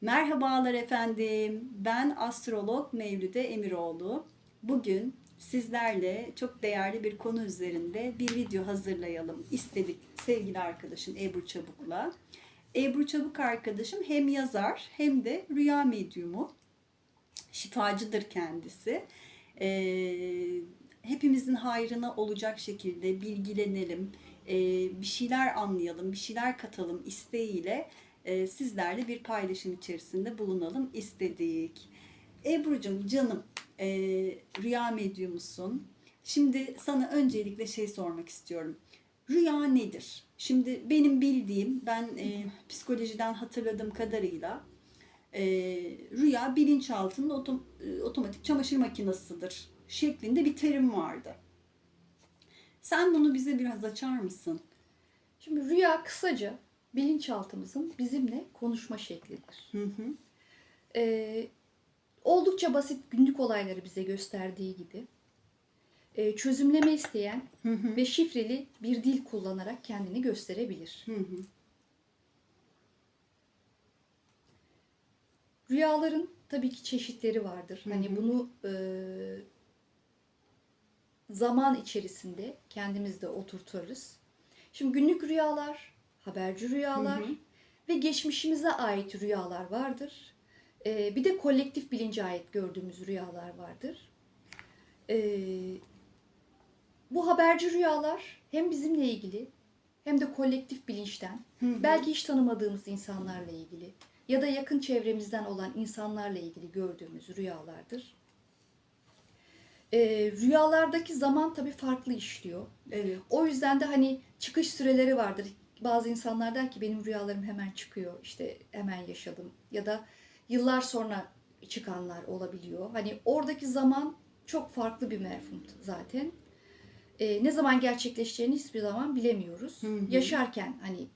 Merhabalar efendim. Ben astrolog Mevlüde Emiroğlu. Bugün sizlerle çok değerli bir konu üzerinde bir video hazırlayalım istedik sevgili arkadaşım Ebru Çabuk'la. Ebru Çabuk arkadaşım hem yazar hem de rüya medyumu. Şifacıdır kendisi. Ee, hepimizin hayrına olacak şekilde bilgilenelim, e, bir şeyler anlayalım, bir şeyler katalım isteğiyle e, sizlerle bir paylaşım içerisinde bulunalım istedik. Ebru'cum canım e, rüya medyumusun. Şimdi sana öncelikle şey sormak istiyorum. Rüya nedir? Şimdi benim bildiğim, ben e, psikolojiden hatırladığım kadarıyla e, rüya bilinçaltının otom, e, otomatik çamaşır makinesidir şeklinde bir terim vardı. Sen bunu bize biraz açar mısın? Şimdi rüya kısaca bilinçaltımızın bizimle konuşma şeklidir. Hı hı. Ee, oldukça basit günlük olayları bize gösterdiği gibi e, çözümleme isteyen Hı hı. ve şifreli bir dil kullanarak kendini gösterebilir. Hı hı. Rüyaların tabii ki çeşitleri vardır. Hı Hani hı. bunu e, zaman içerisinde kendimizde oturturuz. Şimdi günlük rüyalar, haberci rüyalar Hı hı. ve geçmişimize ait rüyalar vardır. E, bir de kolektif bilince ait gördüğümüz rüyalar vardır. E, bu haberci rüyalar hem bizimle ilgili hem de kolektif bilinçten Hı hı. belki hiç tanımadığımız insanlarla ilgili ya da yakın çevremizden olan insanlarla ilgili gördüğümüz rüyalardır. Ee, rüyalardaki zaman tabii farklı işliyor. Evet. O yüzden de hani çıkış süreleri vardır. Bazı insanlar der ki benim rüyalarım hemen çıkıyor. işte hemen yaşadım. Ya da yıllar sonra çıkanlar olabiliyor. Hani oradaki zaman çok farklı bir mefhum zaten. Ee, ne zaman gerçekleşeceğini hiçbir zaman bilemiyoruz. Hı hı. Yaşarken hani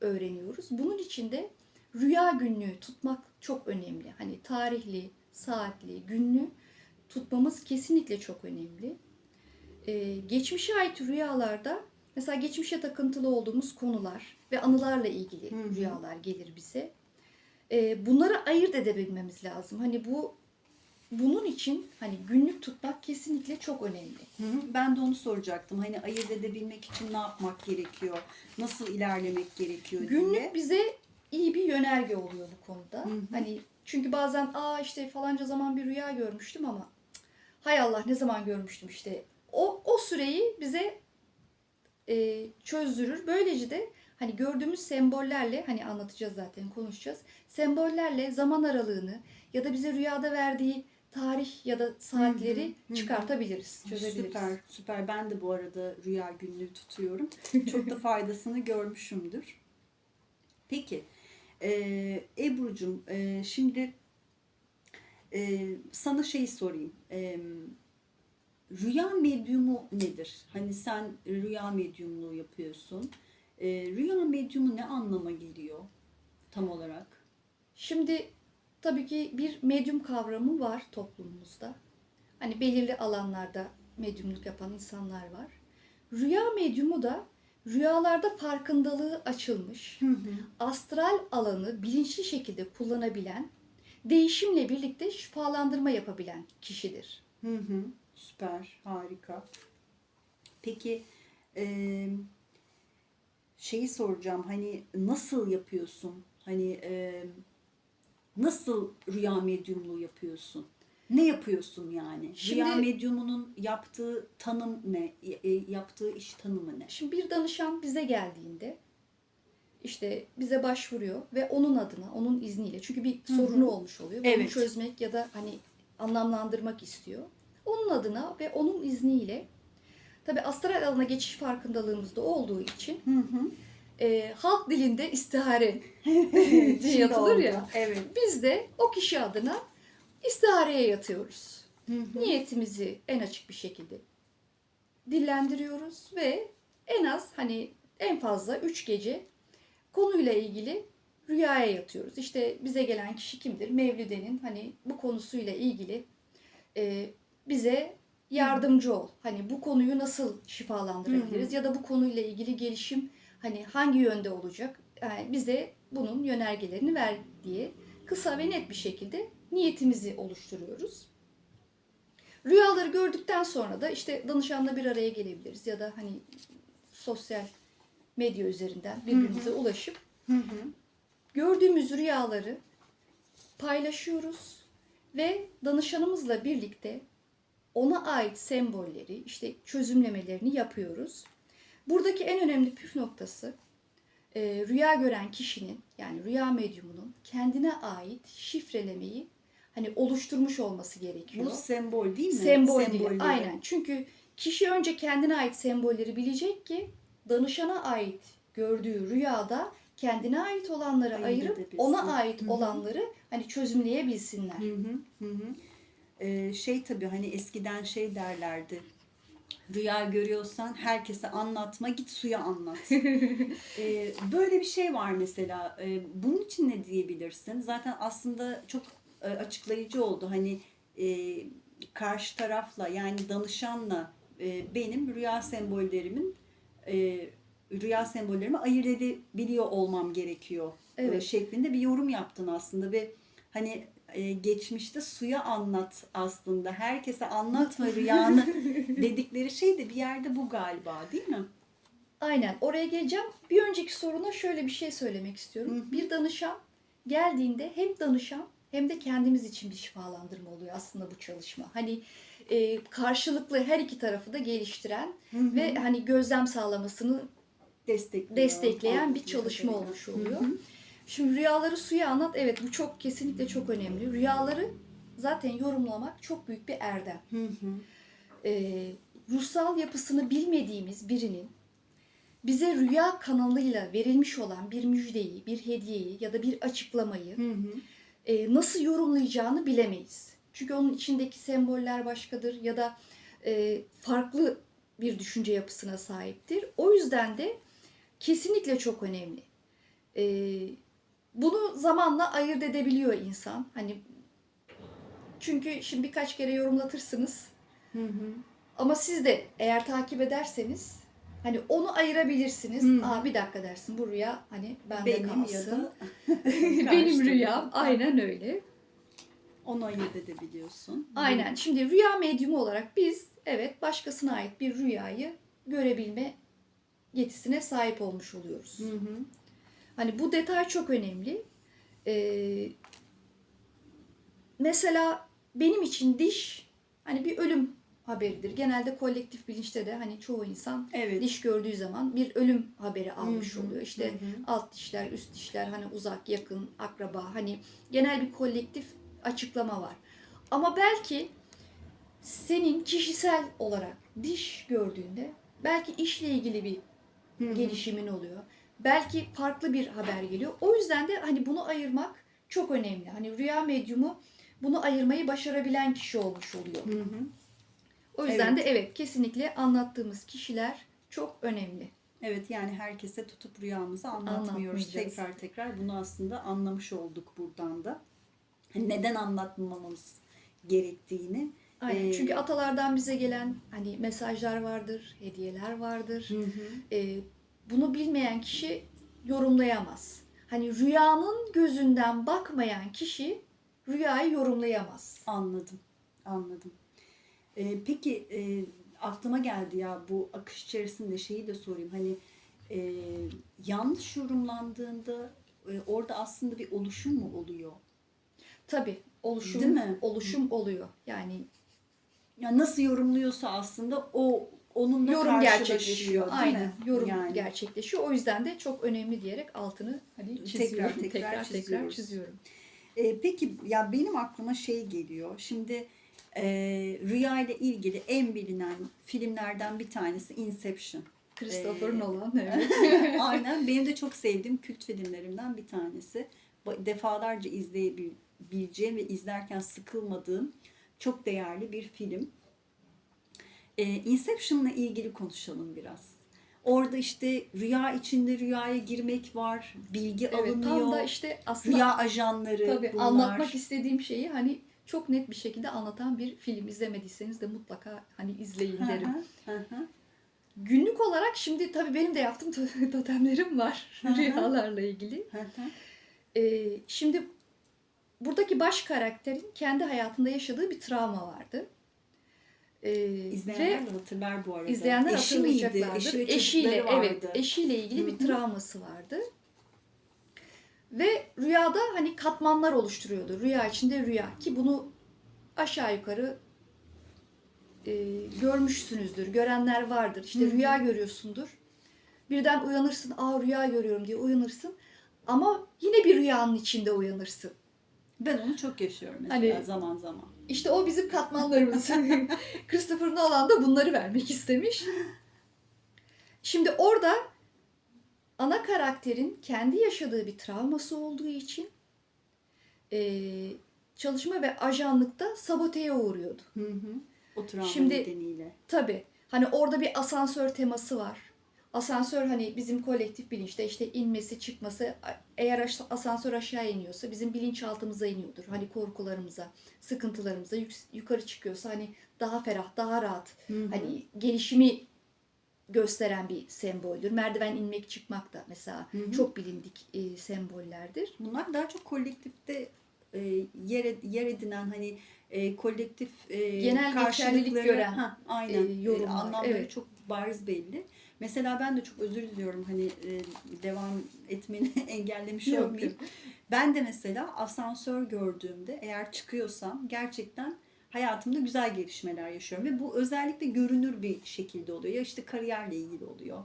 öğreniyoruz. Bunun için de rüya günlüğü tutmak çok önemli. Hani tarihli, saatli, günlü tutmamız kesinlikle çok önemli. Ee, geçmişe ait rüyalarda mesela geçmişe takıntılı olduğumuz konular ve anılarla ilgili Hı hı. rüyalar gelir bize. Ee, bunları ayırt edebilmemiz lazım. Hani bu bunun için hani günlük tutmak kesinlikle çok önemli. Hı hı. Ben de onu soracaktım. Hani ayırt edebilmek için ne yapmak gerekiyor? Nasıl ilerlemek gerekiyor diye. Günlük bize iyi bir yönerge oluyor bu konuda. Hı hı. Hani çünkü bazen aa işte falanca zaman bir rüya görmüştüm ama cık, hay Allah ne zaman görmüştüm işte. O o süreyi bize e, çözdürür. Böylece de hani gördüğümüz sembollerle hani anlatacağız zaten konuşacağız. Sembollerle zaman aralığını ya da bize rüyada verdiği tarih ya da saatleri Hı hı, çıkartabiliriz, çözebiliriz. Süper, süper. Ben de bu arada rüya günlüğü tutuyorum. Çok da faydasını görmüşümdür. Peki, e, Ebru'cum e, şimdi e, sana şeyi sorayım. E, rüya medyumu nedir? Hani sen rüya medyumluğu yapıyorsun. E, rüya medyumu ne anlama geliyor tam olarak? Şimdi tabii ki bir medyum kavramı var toplumumuzda. Hani belirli alanlarda medyumluk yapan insanlar var. Rüya medyumu da rüyalarda farkındalığı açılmış, Hı hı. astral alanı bilinçli şekilde kullanabilen, değişimle birlikte şifalandırma yapabilen kişidir. Hı hı, süper, harika. Peki e, şeyi soracağım hani nasıl yapıyorsun? Hani e, nasıl rüya medyumluğu yapıyorsun? Ne yapıyorsun yani? Şimdi- rüya medyumunun yaptığı tanım ne? E, yaptığı iş tanımı ne? Şimdi bir danışan bize geldiğinde işte bize başvuruyor ve onun adına, onun izniyle çünkü bir sorunu olmuş oluyor. Onu Evet. çözmek ya da hani anlamlandırmak istiyor. Onun adına ve onun izniyle tabi astral alana geçiş farkındalığımızda olduğu için Hı hı. e, halk dilinde istihare diye yatılır ya. Evet. Biz de o kişi adına istihareye yatıyoruz. Hı hı. Niyetimizi en açık bir şekilde dillendiriyoruz ve en az hani en fazla 3 gece konuyla ilgili rüyaya yatıyoruz. İşte bize gelen kişi kimdir? Mevlüde'nin hani bu konusuyla ilgili e, bize yardımcı ol. Hani bu konuyu nasıl şifalandırabiliriz ya da bu konuyla ilgili gelişim hani hangi yönde olacak? Yani bize bunun yönergelerini ver diye kısa ve net bir şekilde niyetimizi oluşturuyoruz. Rüyaları gördükten sonra da işte danışanla bir araya gelebiliriz ya da hani sosyal medya üzerinden birbirimize ulaşıp Hı hı. gördüğümüz rüyaları paylaşıyoruz ve danışanımızla birlikte ona ait sembolleri, işte çözümlemelerini yapıyoruz. Buradaki en önemli püf noktası e, rüya gören kişinin yani rüya medyumunun kendine ait şifrelemeyi hani oluşturmuş olması gerekiyor. Bu sembol değil mi? Sembol değil. Aynen. Çünkü kişi önce kendine ait sembolleri bilecek ki danışana ait gördüğü rüyada kendine ait olanları ayırıp ona ait olanları hani çözümleyebilsinler. Hı hı, hı Ee, şey tabii hani eskiden şey derlerdi. Rüya görüyorsan herkese anlatma, git suya anlat. Ee, böyle bir şey var mesela. Ee, bunun için ne diyebilirsin? Zaten aslında çok e, açıklayıcı oldu. Hani e, karşı tarafla yani danışanla e, benim rüya sembollerimin e, rüya sembollerimi ayırt edebiliyor olmam gerekiyor Evet. e, şeklinde bir yorum yaptın aslında ve hani e, geçmişte suya anlat aslında herkese anlatma rüyanı dedikleri şey de bir yerde bu galiba değil mi? Aynen oraya geleceğim. Bir önceki soruna şöyle bir şey söylemek istiyorum. Hı hı. Bir danışan geldiğinde hem danışan hem de kendimiz için bir şifalandırma oluyor aslında bu çalışma. Hani e, karşılıklı her iki tarafı da geliştiren ve hani gözlem sağlamasını Destekliyor, destekleyen bir çalışma olmuş oluyor. Hı hı. Şimdi rüyaları suya anlat. Evet bu çok kesinlikle çok önemli. Rüyaları zaten yorumlamak çok büyük bir erdem. Hı hı. Ee, ruhsal yapısını bilmediğimiz birinin bize rüya kanalıyla verilmiş olan bir müjdeyi, bir hediyeyi ya da bir açıklamayı Hı hı. e, nasıl yorumlayacağını bilemeyiz. Çünkü onun içindeki semboller başkadır ya da e, farklı bir düşünce yapısına sahiptir. O yüzden de kesinlikle çok önemli. E, bunu zamanla ayırt edebiliyor insan. Hani çünkü şimdi birkaç kere yorumlatırsınız. Hı hı. Ama siz de eğer takip ederseniz hani onu ayırabilirsiniz. Hı. Aa bir dakika dersin bu rüya hani bende Benim kalsın. Benim rüyam aynen öyle. Onu ayırt edebiliyorsun. Aynen. Şimdi rüya medyumu olarak biz evet başkasına ait bir rüyayı görebilme yetisine sahip olmuş oluyoruz. Hı hı. Hani bu detay çok önemli. Ee, mesela benim için diş hani bir ölüm haberidir. Genelde kolektif bilinçte de hani çoğu insan Evet. diş gördüğü zaman bir ölüm haberi almış Hı hı, oluyor. İşte hı hı. alt dişler, üst dişler hani uzak, yakın, akraba hani genel bir kolektif açıklama var. Ama belki senin kişisel olarak diş gördüğünde belki işle ilgili bir Hı hı. gelişimin oluyor. Belki farklı bir haber geliyor. O yüzden de hani bunu ayırmak çok önemli. Hani rüya medyumu bunu ayırmayı başarabilen kişi olmuş oluyor. Hı hı. O yüzden Evet. de evet kesinlikle anlattığımız kişiler çok önemli. Evet yani herkese tutup rüyamızı anlatmıyoruz. Tekrar tekrar bunu aslında anlamış olduk buradan da. Hani Neden anlatmamamız gerektiğini. Aynen. Ee, Çünkü atalardan bize gelen hani mesajlar vardır, hediyeler vardır. Hı hı. Ee, bunu bilmeyen kişi yorumlayamaz. Hani rüyanın gözünden bakmayan kişi rüyayı yorumlayamaz. Anladım. Anladım. Ee, peki e, aklıma geldi ya bu akış içerisinde şeyi de sorayım. Hani e, yanlış yorumlandığında e, orada aslında bir oluşum mu oluyor? Tabii oluşum Değil mi? oluşum oluyor. Yani Yani nasıl yorumluyorsa aslında o onunla yorum gerçekleşiyor. değil Aynen. mi? Yorum Yani. gerçekleşiyor. O yüzden de çok önemli diyerek altını hani çiziyorum. Tekrar tekrar çiziyoruz. çiziyorum. E, peki ya benim aklıma şey geliyor. Şimdi e, rüya ile ilgili en bilinen filmlerden bir tanesi Inception. Christopher Ee, Nolan evet. Aynen benim de çok sevdiğim kült filmlerimden bir tanesi. Defalarca izleyebileceğim ve izlerken sıkılmadığım çok değerli bir film. Ee, Inception'la ilgili konuşalım biraz. Orada işte rüya içinde rüyaya girmek var, bilgi evet alınıyor. tam da işte aslında Rüya ajanları Tabii bunlar. anlatmak istediğim şeyi hani çok net bir şekilde anlatan bir film izlemediyseniz de mutlaka hani izleyin derim. hı, hı hı. Günlük olarak şimdi tabii benim de yaptığım totemlerim var Hı hı. rüyalarla ilgili. Hı hı. Ee, şimdi buradaki baş karakterin kendi hayatında yaşadığı bir travma vardı. Ee, İzleyenler ve de hatırlar bu arada. izleyenler Eşi miydi? Eşi Eşiyle çocukları evet, vardı. eşiyle ilgili bir travması vardı. Ve rüyada hani katmanlar oluşturuyordu. Rüya içinde rüya ki bunu aşağı yukarı e, görmüşsünüzdür. Görenler vardır. İşte Hı hı. rüya görüyorsundur. Birden uyanırsın. Aa rüya görüyorum diye uyanırsın. Ama yine bir rüyanın içinde uyanırsın. Ben onu çok yaşıyorum mesela Hani- zaman zaman. İşte o bizim katmanlarımız. Christopher Nolan da bunları vermek istemiş. Şimdi orada ana karakterin kendi yaşadığı bir travması olduğu için eee, çalışma ve ajanlıkta saboteye uğruyordu. Hı hı. O travma Şimdi- nedeniyle. Tabii. Hani orada bir asansör teması var. Asansör hani bizim kolektif bilinçte işte inmesi çıkması eğer asansör aşağı iniyorsa bizim bilinçaltımıza iniyordur. Hani korkularımıza, sıkıntılarımıza yük- yukarı çıkıyorsa hani daha ferah, daha rahat. Hı hı. Hani gelişimi gösteren bir semboldür. Merdiven inmek çıkmak da mesela Hı hı. çok bilindik e, sembollerdir. Bunlar daha çok kolektifte e, yer, yer edinen hani e, kolektif e, Genel geçerlilik gören, ha, aynen e, yorumlar, E, anlamları evet. çok bariz belli. Mesela ben de çok özür diliyorum hani e, devam etmeni engellemiş Yok, olmayayım. Ben de mesela asansör gördüğümde eğer çıkıyorsam gerçekten hayatımda güzel gelişmeler yaşıyorum ve bu özellikle görünür bir şekilde oluyor. Ya işte kariyerle ilgili oluyor.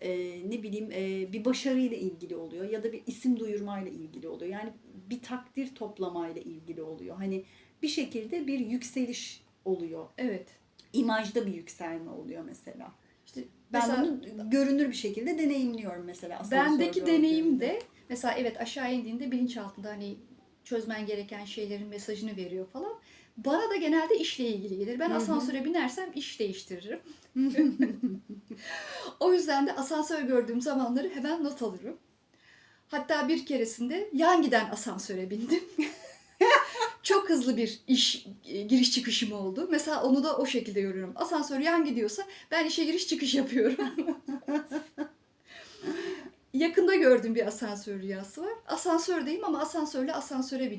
E, ne bileyim e, bir başarıyla ilgili oluyor ya da bir isim duyurmayla ilgili oluyor. Yani bir takdir toplamayla ilgili oluyor. Hani bir şekilde bir yükseliş oluyor. Evet. İmajda bir yükselme oluyor mesela. İşte Ben mesela- bunu görünür bir şekilde deneyimliyorum mesela. Bendeki deneyim de mesela evet aşağı indiğinde bilinçaltında hani çözmen gereken şeylerin mesajını veriyor falan. Bana da genelde işle ilgili gelir. Ben asansöre binersem iş değiştiririm. o yüzden de asansör gördüğüm zamanları hemen not alırım. Hatta bir keresinde yan giden asansöre bindim. Çok hızlı bir iş e, giriş çıkışım oldu. Mesela onu da o şekilde görüyorum. Asansör yan gidiyorsa ben işe giriş çıkış yapıyorum. Yakında gördüğüm bir asansör rüyası var. Asansördeyim ama asansörle asansöre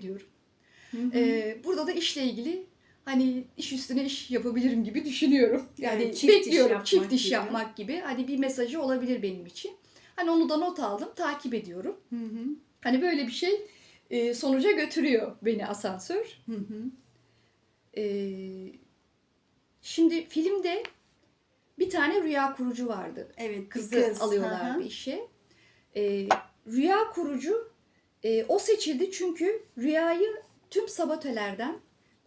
hı. Ee, burada da işle ilgili hani iş üstüne iş yapabilirim gibi düşünüyorum. Yani Evet, çift iş bekliyorum yapmak çift iş gibi. yapmak gibi. Hani bir mesajı olabilir benim için. Hani onu da not aldım, takip ediyorum. Hı hı. Hani böyle bir şey e, sonuca götürüyor beni asansör. Hı hı. Ee, şimdi filmde bir tane rüya kurucu vardı. Evet Kızı kız. alıyorlardı Hı hı. işe. Ee, rüya kurucu e, o seçildi çünkü rüyayı tüm sabotelerden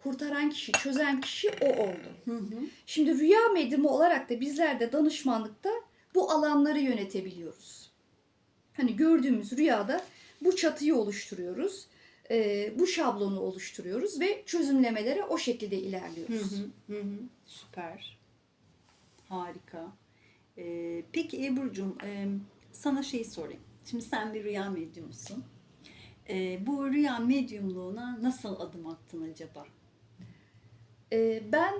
kurtaran kişi, çözen kişi o oldu. Hı hı. Şimdi rüya medyumu olarak da bizler de danışmanlıkta bu alanları yönetebiliyoruz. Hani gördüğümüz rüyada bu çatıyı oluşturuyoruz. e, bu şablonu oluşturuyoruz ve çözümlemelere o şekilde ilerliyoruz. hı. Hı hı. Süper. Harika. Ee, peki Ebru'cum e, sana şey sorayım. Şimdi sen bir rüya medyumusun. Ee, bu rüya medyumluğuna nasıl adım attın acaba? E, ben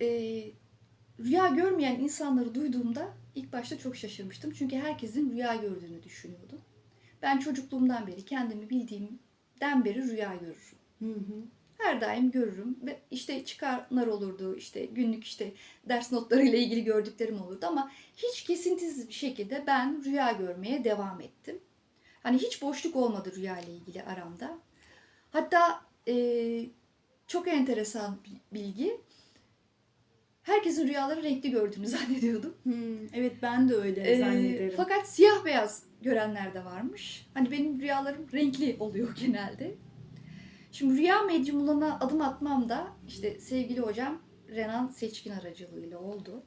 e, rüya görmeyen insanları duyduğumda ilk başta çok şaşırmıştım. Çünkü herkesin rüya gördüğünü düşünüyordum. Ben çocukluğumdan beri kendimi bildiğimden beri rüya görürüm. Hı hı. Her daim görürüm ve işte çıkanlar olurdu işte günlük işte ders notlarıyla ilgili gördüklerim olurdu ama hiç kesintisiz bir şekilde ben rüya görmeye devam ettim. Hani hiç boşluk olmadı rüya ile ilgili aramda. Hatta eee, çok enteresan bir bilgi. Herkesin rüyaları renkli gördüğünü zannediyordum. Hı, evet ben de öyle Ee, zannederim. fakat siyah beyaz görenler de varmış. Hani benim rüyalarım renkli oluyor genelde. Şimdi rüya medyumluğuna adım atmam da işte sevgili hocam Renan Seçkin aracılığıyla oldu.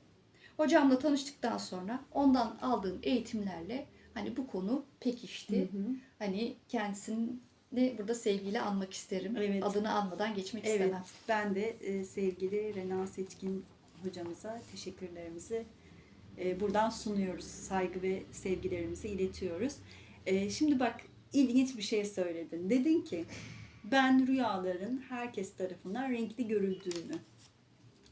Hocamla tanıştıktan sonra ondan aldığım eğitimlerle hani bu konu pekişti. Hı hı. Hani kendisini burada sevgiyle anmak isterim. Evet. Adını anmadan geçmek Evet, istemem. ben de e, sevgili Renan Seçkin hocamıza teşekkürlerimizi e, buradan sunuyoruz. Saygı ve sevgilerimizi iletiyoruz. E, şimdi bak ilginç bir şey söyledin. Dedin ki ben rüyaların herkes tarafından renkli görüldüğünü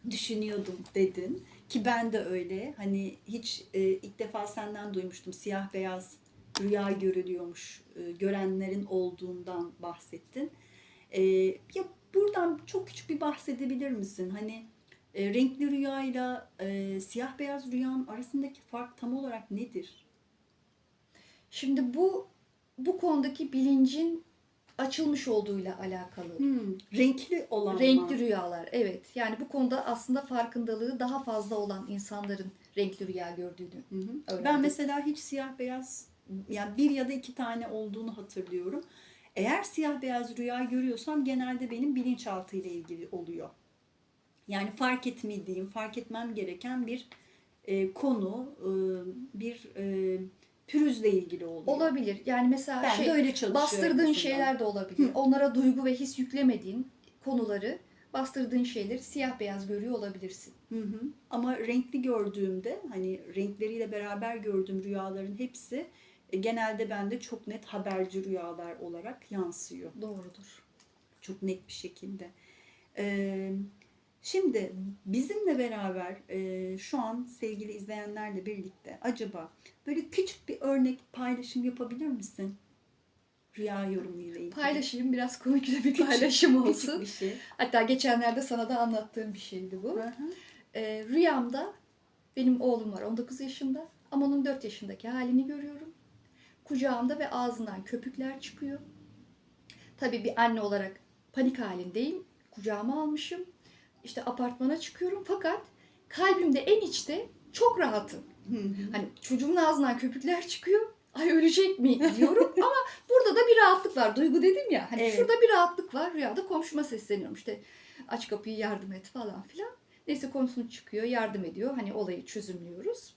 düşünüyordum dedin. Ki ben de öyle. Hani hiç e, ilk defa senden duymuştum. Siyah beyaz rüya görülüyormuş. görenlerin olduğundan bahsettin. Ya buradan çok küçük bir bahsedebilir misin? Hani e, renkli rüyayla e, siyah beyaz rüyanın arasındaki fark tam olarak nedir? Şimdi bu bu konudaki bilincin açılmış olduğuyla alakalı. Hmm, renkli olan Renkli rüyalar evet. Yani bu konuda aslında farkındalığı daha fazla olan insanların renkli rüya gördüğünü Hı hı. öğrendim. Ben mesela hiç siyah beyaz yani bir ya da iki tane olduğunu hatırlıyorum. Eğer siyah beyaz rüya görüyorsam genelde benim bilinçaltı ile ilgili oluyor. Yani fark etmediğim, fark etmem gereken bir e, konu, e, bir e, pürüzle ilgili oluyor. olabilir. Yani mesela Ben şey de öyle bastırdığın mesela. şeyler de olabilir. Hı. Onlara duygu ve his yüklemediğin konuları, bastırdığın şeyleri siyah beyaz görüyor olabilirsin. Hı hı. Ama renkli gördüğümde hani renkleriyle beraber gördüğüm rüyaların hepsi e, genelde bende çok net haberci rüyalar olarak yansıyor. Doğrudur. Çok net bir şekilde. Ee, şimdi bizimle beraber e, şu an sevgili izleyenlerle birlikte acaba böyle küçük bir örnek paylaşım yapabilir misin? Rüya yorumuyla ilgili. Paylaşayım biraz komik bir Küçük- paylaşım Küçük olsun. bir şey. Hatta geçenlerde sana da anlattığım bir şeydi bu. Hı hı. Ee, rüyamda benim oğlum var 19 yaşında ama onun 4 yaşındaki halini görüyorum. Kucağımda ve ağzından köpükler çıkıyor. Tabii bir anne olarak panik halindeyim. Kucağıma almışım. İşte apartmana çıkıyorum fakat kalbimde en içte çok rahatım. Hani çocuğumun ağzından köpükler çıkıyor. Ay ölecek mi diyorum ama burada da bir rahatlık var. Duygu dedim ya. Hani Evet. şurada bir rahatlık var. Rüyada komşuma sesleniyorum işte aç kapıyı yardım et falan filan. Neyse komşum çıkıyor yardım ediyor. Hani olayı çözümlüyoruz.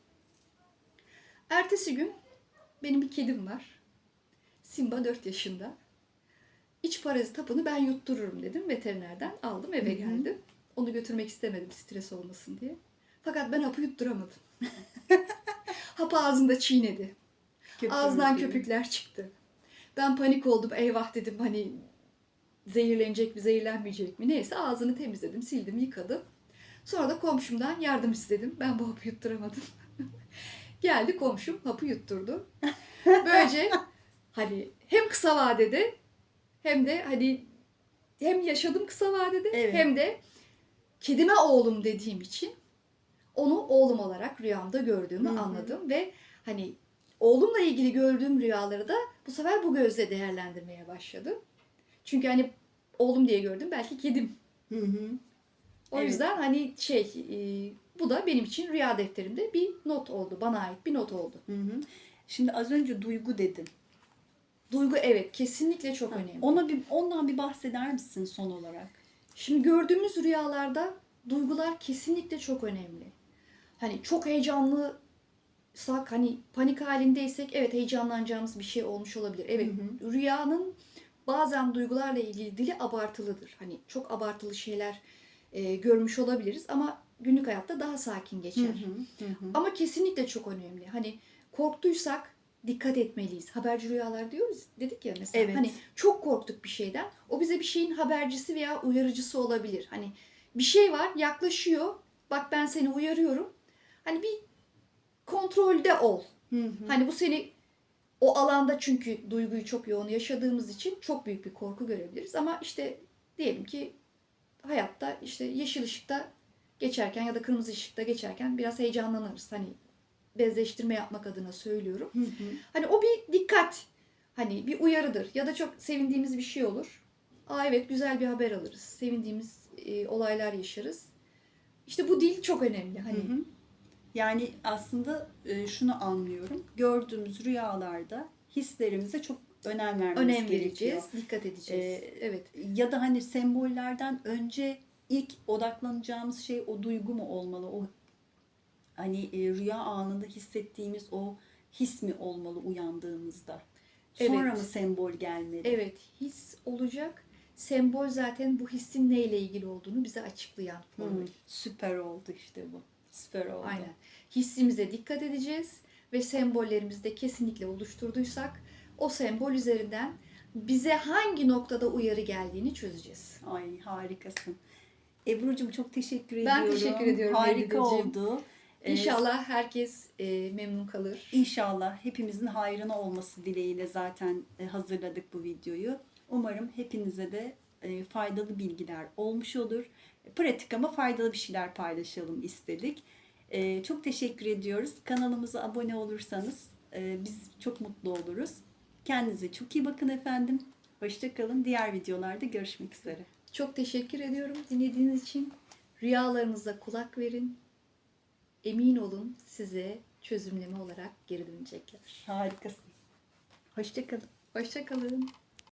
Ertesi gün benim bir kedim var. Simba 4 yaşında. İç parazit hapını ben yuttururum dedim. Veterinerden aldım eve Hı hı. Onu götürmek istemedim stres olmasın diye. Fakat ben hapı yutturamadım. Hapı ağzında çiğnedi. Köpüğü Ağzından diyor. köpükler çıktı. Ben panik oldum. Eyvah dedim hani zehirlenecek mi, zehirlenmeyecek mi? Neyse ağzını temizledim, sildim, yıkadım. Sonra da komşumdan yardım istedim. Ben bu hapı yutturamadım. Geldi komşum hapı yutturdu. Böylece hani hem kısa vadede hem de hani hem yaşadım kısa vadede Evet. hem de kedime oğlum dediğim için onu oğlum olarak rüyamda gördüğümü Hı hı. anladım ve hani oğlumla ilgili gördüğüm rüyaları da bu sefer bu gözle değerlendirmeye başladım. Çünkü hani oğlum diye gördüm belki kedim. Hı hı. O Evet. yüzden hani şey e, bu da benim için rüya defterimde bir not oldu. Bana ait bir not oldu. Hı hı. Şimdi az önce duygu dedin. Duygu evet kesinlikle çok önemli. Ona bir ondan bir bahseder misin son olarak? Şimdi gördüğümüz rüyalarda duygular kesinlikle çok önemli. Hani çok heyecanlıysak hani panik halindeysek evet heyecanlanacağımız bir şey olmuş olabilir. Evet Hı rüyanın bazen duygularla ilgili dili abartılıdır. Hani çok abartılı şeyler e, görmüş olabiliriz ama günlük hayatta daha sakin geçer. Hı hı, hı hı. Ama kesinlikle çok önemli. Hani korktuysak dikkat etmeliyiz. Haberci rüyalar diyoruz dedik ya mesela. Evet. Hani çok korktuk bir şeyden. O bize bir şeyin habercisi veya uyarıcısı olabilir. Hani bir şey var yaklaşıyor. Bak ben seni uyarıyorum. Hani bir kontrolde ol. Hı hı. Hani bu seni o alanda çünkü duyguyu çok yoğun yaşadığımız için çok büyük bir korku görebiliriz. Ama işte diyelim ki hayatta işte yeşil ışıkta geçerken ya da kırmızı ışıkta geçerken biraz heyecanlanırız. Hani bezleştirme yapmak adına söylüyorum. Hı hı. Hani o bir dikkat. Hani bir uyarıdır. Ya da çok sevindiğimiz bir şey olur. Aa evet güzel bir haber alırız. Sevindiğimiz e, olaylar yaşarız. İşte bu dil çok önemli. Hani Hı hı. Yani aslında e, şunu anlıyorum. Gördüğümüz rüyalarda hislerimize çok önem vermemiz önem gerekiyor. vereceğiz, dikkat edeceğiz. Ee, evet. Ya da hani sembollerden önce ilk odaklanacağımız şey o duygu mu olmalı? O hani e, rüya anında hissettiğimiz o his mi olmalı uyandığımızda? Sonra Evet. mı sembol gelmeli? Evet, his olacak. Sembol zaten bu hissin neyle ilgili olduğunu bize açıklayan formül. süper oldu işte bu. Süper oldu. Aynen. Hissimize dikkat edeceğiz ve sembollerimizi de kesinlikle oluşturduysak o sembol üzerinden bize hangi noktada uyarı geldiğini çözeceğiz. Ay harikasın. Ebru'cum çok teşekkür Ben ediyorum. teşekkür ediyorum Harika Mevlideciğim. oldu. Ee, İnşallah herkes e, memnun kalır. İnşallah hepimizin hayrına olması dileğiyle zaten e, hazırladık bu videoyu. Umarım hepinize de e, faydalı bilgiler olmuş olur. Pratik ama faydalı bir şeyler paylaşalım istedik. E, çok teşekkür ediyoruz. Kanalımıza abone olursanız e, biz çok mutlu oluruz. Kendinize çok iyi bakın efendim. Hoşçakalın. Diğer videolarda görüşmek üzere. Çok teşekkür ediyorum dinlediğiniz için. Rüyalarınıza kulak verin. Emin olun size çözümleme olarak geri dönecekler. Harikasın. Hoşçakalın. Hoşçakalın.